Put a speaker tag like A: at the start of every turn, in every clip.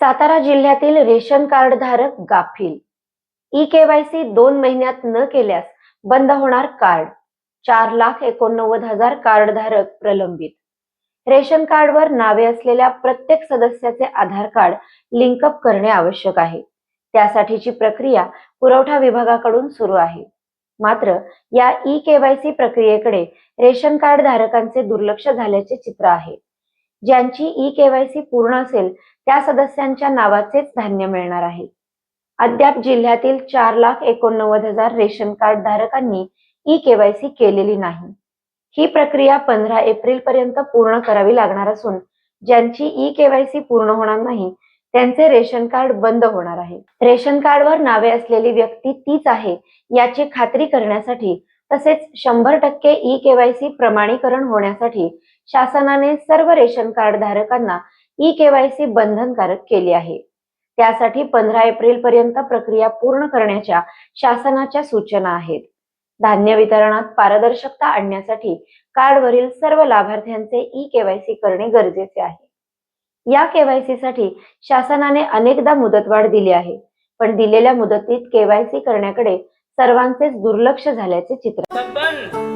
A: सातारा जिल्ह्यातील ration card धारक गाफील. ई केवायसी दोन महिन्यात न केल्यास बंद होणार कार्ड. चार लाख एकोणनव्वद हजार कार्ड धारक प्रलंबित. रेशन कार्डवर नावे असलेल्या प्रत्येक सदस्याचे आधार कार्ड लिंकअप करणे आवश्यक आहे. त्यासाठीची प्रक्रिया पुरवठा विभागाकडून सुरू आहे. मात्र या ई केवायसी प्रक्रियेकडे रेशन कार्ड धारकांचे दुर्लक्ष झाल्याचे चित्र आहे. ज्यांची ई केवायसी पूर्ण असेल त्या सदस्यांच्या नावाचेच धान्य मिळणार आहे. अद्याप जिल्ह्यातील चार लाख एकोणनव्वद हजार रेशन कार्ड धारकांनी ई केवायसी केलेली नाही. ही प्रक्रिया पंधरा एप्रिल पर्यंत पूर्ण करावी लागणार असून ज्यांची ई केवायसी पूर्ण होणार नाही त्यांचे रेशन कार्ड बंद होणार आहे. रेशन कार्डवर नावे असलेली व्यक्ती तीच आहे याची खात्री करण्यासाठी तसेच शंभर टक्के ई केवायसी प्रमाणीकरण होण्यासाठी शासनाने सर्व रेशन कार्ड धारकांना ई केवायसी बंधनकारक केली आहे. त्यासाठी पंधरा एप्रिल पर्यंत प्रक्रिया पूर्ण करण्याच्या शासनाच्या सूचना आहेत. धान्य वितरणात पारदर्शकता आणण्यासाठी कार्डवरील सर्व लाभार्थ्यांचे ई केवायसी करणे गरजेचे आहे. या केवायसी साठी शासनाने अनेकदा मुदतवाढ दिली आहे पण दिलेल्या मुदतीत केवायसी करण्याकडे सर्वांचेच दुर्लक्ष झाल्याचे चित्र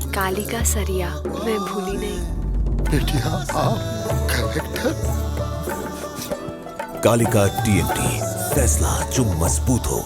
B: कालिका सरिया मैं भूली नहीं।
C: बेटिया आप कलेक्टर
D: कालिका टीएमटी फैसला जो मज़बूत हो।